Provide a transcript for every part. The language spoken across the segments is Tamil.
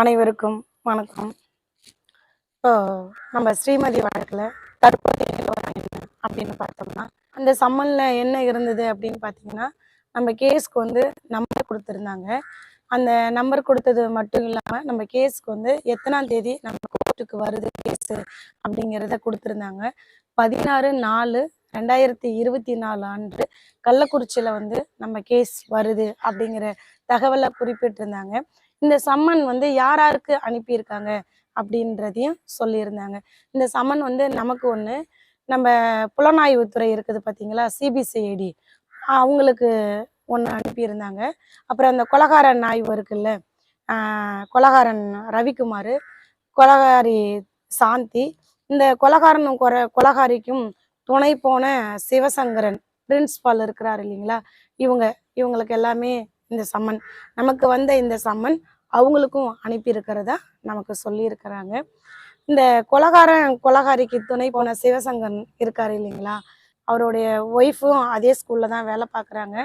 அனைவருக்கும் வணக்கம். இப்போ நம்ம ஸ்ரீமதி வழக்கில் தற்போதைய நிலவரம் என்ன அப்படின்னு பார்த்தோம்னா அந்த சம்மனில் என்ன இருந்தது அப்படின்னு பார்த்தீங்கன்னா நம்ம கேஸ்க்கு வந்து நம்பர் கொடுத்துருந்தாங்க. அந்த நம்பர் கொடுத்தது மட்டும் இல்லாமல் நம்ம கேஸ்க்கு வந்து எத்தனாம் தேதி நம்ம கோர்ட்டுக்கு வருது கேஸு அப்படிங்கிறத கொடுத்துருந்தாங்க. பதினாறு நாலு ரெண்டாயிரத்தி இருபத்தி நாலு அன்று கள்ளக்குறிச்சியில் வந்து நம்ம கேஸ் வருது அப்படிங்கிற தகவலை குறிப்பிட்டிருந்தாங்க. இந்த சம்மன் வந்து யார் யாருக்கு அனுப்பியிருக்காங்க அப்படின்றதையும் சொல்லியிருந்தாங்க. இந்த சம்மன் வந்து நமக்கு ஒன்று நம்ம புலனாய்வுத்துறை இருக்குது பார்த்தீங்களா சிபிசிஐடி அவங்களுக்கு ஒன்று அனுப்பியிருந்தாங்க. அப்புறம் அந்த கொலகாரன் ஆய்வு இருக்குல்ல கொலகாரன் ரவிக்குமார் கொலகாரி சாந்தி இந்த கொலகாரனும் கொர கொலகாரிக்கும் துணை போன சிவசங்கரன் பிரின்ஸ்பால் இருக்கிறார் இல்லைங்களா? இவங்க இவங்களுக்கு எல்லாமே இந்த சம்மன் நமக்கு வந்த இந்த சம்மன் அவங்களுக்கும் அனுப்பியிருக்கிறதா நமக்கு சொல்லியிருக்கிறாங்க. இந்த கொலகாரன் கொலகாரிக்கு துணை போன சிவசங்கன் இருக்காரு இல்லைங்களா? அவருடைய ஒய்ஃபும் அதே ஸ்கூலில் தான் வேலை பார்க்குறாங்க.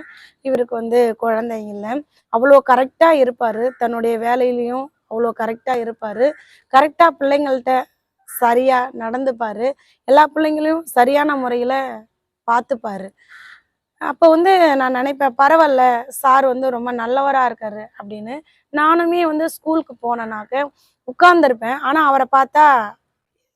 இவருக்கு வந்து குழந்தைங்க இல்லை. அவ்வளோ கரெக்டாக இருப்பார். தன்னுடைய வேலையிலையும் அவ்வளோ கரெக்டாக இருப்பார். கரெக்டாக பிள்ளைங்கள்ட்ட சரியாக நடந்துப்பார். எல்லா பிள்ளைங்களையும் சரியான முறையில் பார்த்துப்பாரு. அப்போ வந்து நான் நினைப்பேன் பரவாயில்ல சார் வந்து ரொம்ப நல்லவராக இருக்காரு அப்படின்னு. நானுமே வந்து ஸ்கூலுக்கு போனேனாக்க உட்கார்ந்துருப்பேன். ஆனால் அவரை பார்த்தா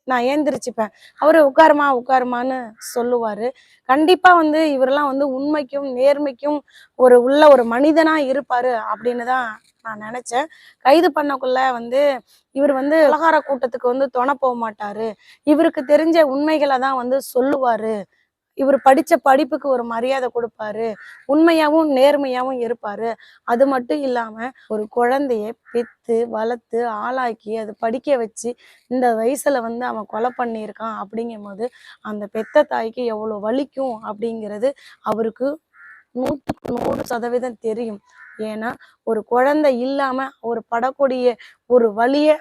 நான் ஏந்திரிச்சுப்பேன். அவர் உட்காருமா உட்காருமான்னு சொல்லுவார். கண்டிப்பாக வந்து இவரெல்லாம் வந்து உண்மைக்கும் நேர்மைக்கும் ஒரு உள்ள ஒரு மனிதனாக இருப்பார் அப்படின்னு தான் நான் நினச்சேன். கைது பண்ணக்குள்ள வந்து இவர் வந்து உலகார கூட்டத்துக்கு வந்து துணை போக மாட்டாரு. இவருக்கு தெரிஞ்ச உண்மைகளை தான் வந்து சொல்லுவார். இவர் படிச்ச படிப்புக்கு ஒரு மரியாதை கொடுப்பாரு. உண்மையாவும் நேர்மையாவும் இருப்பாரு. அது மட்டும் இல்லாம ஒரு குழந்தைய பெத்து வளர்த்து ஆளாக்கி அது படிக்க வச்சு இந்த வயசுல வந்து அவன் கொலை பண்ணியிருக்கான் அப்படிங்கும்போது அந்த பெத்த தாய்க்கு எவ்வளவு வலிக்கும் அப்படிங்கிறது அவருக்கு நூற்றுக்கு நூறு சதவீதம் தெரியும். ஏன்னா ஒரு குழந்தை இல்லாம ஒரு படக்கூடிய ஒரு வழியை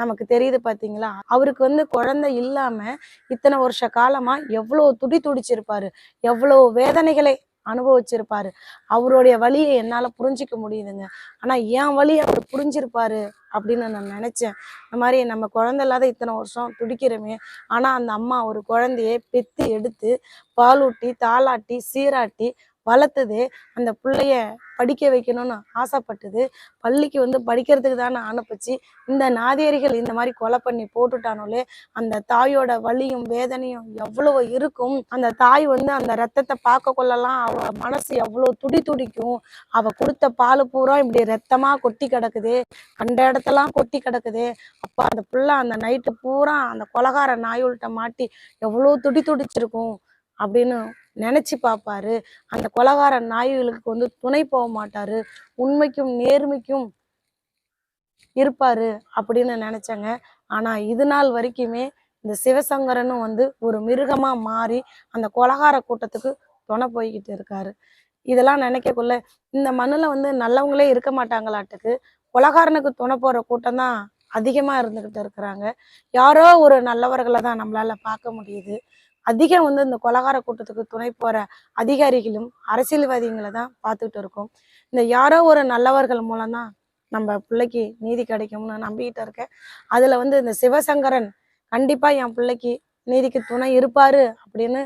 நமக்கு தெரியுது பாத்தீங்களா? அவருக்கு வந்து குழந்தை இல்லாம இத்தனை வருஷ காலமா எவ்வளோ துடி துடிச்சிருப்பாரு எவ்வளோ வேதனைகளை அனுபவிச்சிருப்பாரு. அவருடைய வலியை என்னால புரிஞ்சிக்க முடியுதுங்க. ஆனா என் வழியை அவர் புரிஞ்சிருப்பாரு அப்படின்னு நான் நினைச்சேன். இந்த மாதிரி நம்ம குழந்தை இல்லாத இத்தனை வருஷம் துடிக்கிறோமே. ஆனா அந்த அம்மா ஒரு குழந்தைய பெத்து எடுத்து பாலூட்டி தாளாட்டி சீராட்டி வளர்த்தது அந்த பிள்ளைய படிக்க வைக்கணும்னு ஆசைப்பட்டது பள்ளிக்கு வந்து படிக்கிறதுக்கு தானே அனுப்பிச்சு இந்த நாதியரிகள் இந்த மாதிரி கொலை பண்ணி போட்டுட்டானோலே அந்த தாயோட வலியும் வேதனையும் எவ்வளவு இருக்கும். அந்த தாய் வந்து அந்த ரத்தத்தை பார்க்க கொள்ளலாம் அவ மனசு எவ்வளவு துடி துடிக்கும் அவ கொடுத்த பால் பூரா இப்படி ரத்தமா கொட்டி கிடக்குது கண்ட இடத்தெல்லாம் கொட்டி கிடக்குது. அப்ப அந்த புள்ள அந்த நைட்டு பூரா அந்த கொலகார நாயுள்கிட்ட மாட்டி எவ்வளோ துடி துடிச்சிருக்கும். அப்படின்னு நினைச்சு பார்ப்பாரு. அந்த கொலகார நாய்களுக்கு வந்து துணை போக மாட்டாரு. உண்மைக்கும் நேர்மைக்கும் இருப்பாரு அப்படின்னு நினைச்சேங்க. ஆனா இது நாள் வரைக்குமே இந்த சிவசங்கரனும் வந்து ஒரு மிருகமா மாறி அந்த கொலகார கூட்டத்துக்கு துணை போய்கிட்டு இருக்காரு. இதெல்லாம் நினைக்கக்குள்ள இந்த மண்ணுல வந்து நல்லவங்களே இருக்க மாட்டாங்களாட்டுக்கு கொலகாரனுக்கு துணை போற கூட்டம் தான் அதிகமா இருந்துகிட்டு இருக்கிறாங்க. யாரோ ஒரு நல்லவர்களை தான் நம்மளால பார்க்க முடியுது. அதிகம் வந்து இந்த கொலகார கூட்டத்துக்கு துணை போகிற அதிகாரிகளும் அரசியல்வாதிகளை தான் பார்த்துக்கிட்டு இருக்கோம். இந்த யாரோ ஒரு நல்லவர்கள் மூலம் தான் நம்ம பிள்ளைக்கு நீதி கிடைக்கும்னு நம்பிக்கிட்டு இருக்கேன். அதுல வந்து இந்த சிவசங்கரன் கண்டிப்பாக என் பிள்ளைக்கு நீதிக்கு துணை இருப்பாரு அப்படின்னு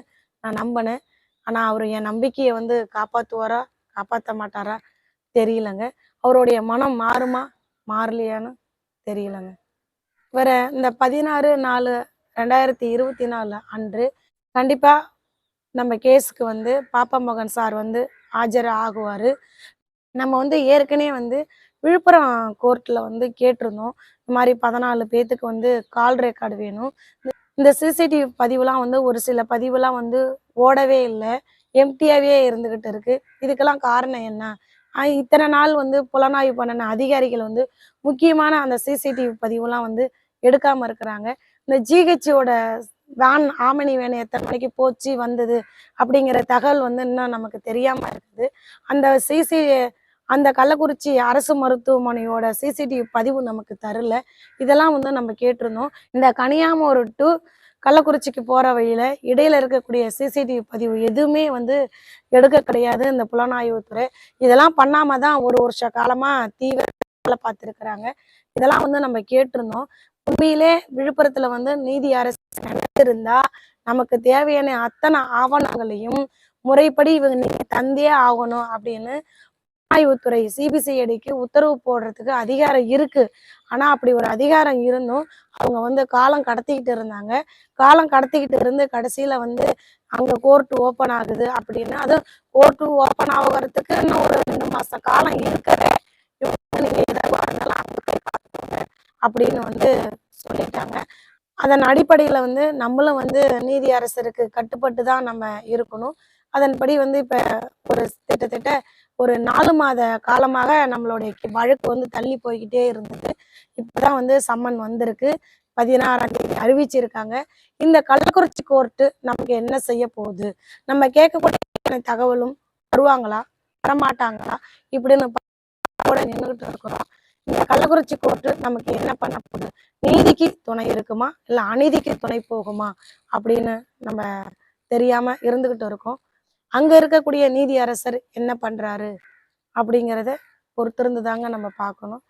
நான் நம்பினேன். ஆனா அவர் என் நம்பிக்கையை வந்து காப்பாத்துவாரா காப்பாற்ற மாட்டாரா தெரியலங்க. அவருடைய மனம் மாறுமா மாறலையான்னு தெரியலங்க. வேற இந்த பதினாறு நாலு ரெண்டாயிரத்தி இருபத்தி நாலு அன்று கண்டிப்பா நம்ம கேஸுக்கு வந்து பாப்பா மோகன் சார் வந்து ஆஜர் ஆகுவார். நம்ம வந்து ஏற்கனவே வந்து விழுப்புரம் கோர்ட்டில் வந்து கேட்டிருந்தோம். இந்த மாதிரி பதினாலு பேர்த்துக்கு வந்து கால் ரெக்கார்டு வேணும். இந்த- இந்த சிசிடிவி பதிவுலாம் வந்து ஒரு சில பதிவுலாம் வந்து ஓடவே இல்லை. எம்டியாவே இருந்துகிட்டு இருக்கு. இதுக்கெல்லாம் காரணம் என்ன? இத்தனை நாள் வந்து புலனாய்வு பண்ணின அதிகாரிகள் வந்து முக்கியமான அந்த சிசிடிவி பதிவுலாம் வந்து எடுக்காமல் இருக்கிறாங்க. இந்த ஜிஹெச்சோட வேன் ஆமணி வேன் எத்தனை மணிக்கு போச்சு வந்தது அப்படிங்கிற தகவல் வந்து இன்னும் நமக்கு தெரியாமல் இருக்குது. அந்த சிசி அந்த கள்ளக்குறிச்சி அரசு மருத்துவமனையோட சிசிடிவி பதிவு நமக்கு தரல. இதெல்லாம் வந்து நம்ம கேட்டிருந்தோம். இந்த கனியாமூர் டு கள்ளக்குறிச்சிக்கு போகிற வழியில் இடையில இருக்கக்கூடிய சிசிடிவி பதிவு எதுவுமே வந்து எடுக்க கிடையாது இந்த புலனாய்வுத்துறை இதெல்லாம் பண்ணாமல் தான் ஒரு வருஷ காலமாக தீவிர வேலை பார்த்துருக்குறாங்க. இதெல்லாம் வந்து நம்ம கேட்டிருந்தோம். உண்மையிலே விழுப்புரத்தில் வந்து நீதி அரசு இருந்தா நமக்கு தேவையான அத்தனை ஆவணங்களையும் முறைப்படி இவங்க நீங்க தந்தே ஆகணும் அப்படின்னு ஆய்வுத்துறை சிபிசிஐடிக்கு உத்தரவு போடுறதுக்கு அதிகாரம் இருக்கு. ஆனா அப்படி ஒரு அதிகாரம் இருந்தும் அவங்க வந்து காலம் கடத்திக்கிட்டு இருந்தாங்க. காலம் கடத்திக்கிட்டு இருந்து கடைசியில வந்து அங்க கோர்ட் ஓப்பன் ஆகுது அப்படின்னு. அது கோர்ட்டு ஓப்பன் ஆகுறதுக்கு இன்னும் ஒரு ரெண்டு மாச காலம் இருக்கவே நீங்க எதாவது அப்படின்னு வந்து சொல்லிட்டாங்க. அதன் அடிப்படையில் வந்து நம்மளும் வந்து நீதி அரசருக்கு கட்டுப்பட்டு தான் நம்ம இருக்கணும். அதன்படி வந்து இப்போ ஒரு கிட்டத்தட்ட ஒரு நாலு மாத காலமாக நம்மளுடைய வழக்கு வந்து தள்ளி போய்கிட்டே இருந்தது. இப்பதான் வந்து சம்மன் வந்திருக்கு. பதினாறாம் தேதி அறிவிச்சிருக்காங்க. இந்த கள்ளக்குறிச்சி கோர்ட்டு நமக்கு என்ன செய்ய போகுது? நம்ம கேட்கக்கூடிய தகவலும் வருவாங்களா வரமாட்டாங்களா இப்படின்னு பா- நின்றுகிட்டு இருக்கிறோம். இந்த கள்ளக்குறிச்சி கோர்ட்டு நமக்கு என்ன பண்ண போகுது? நீதிக்கு துணை இருக்குமா? இல்ல அநீதிக்கு துணை போகுமா? அப்படின்னு நம்ம தெரியாம இருந்துகிட்டு இருக்கோம். அங்க இருக்கக்கூடிய நீதி அரசர் என்ன பண்றாரு? அப்படிங்கிறத பொறுத்திருந்து தாங்க நம்ம பார்க்கணும்.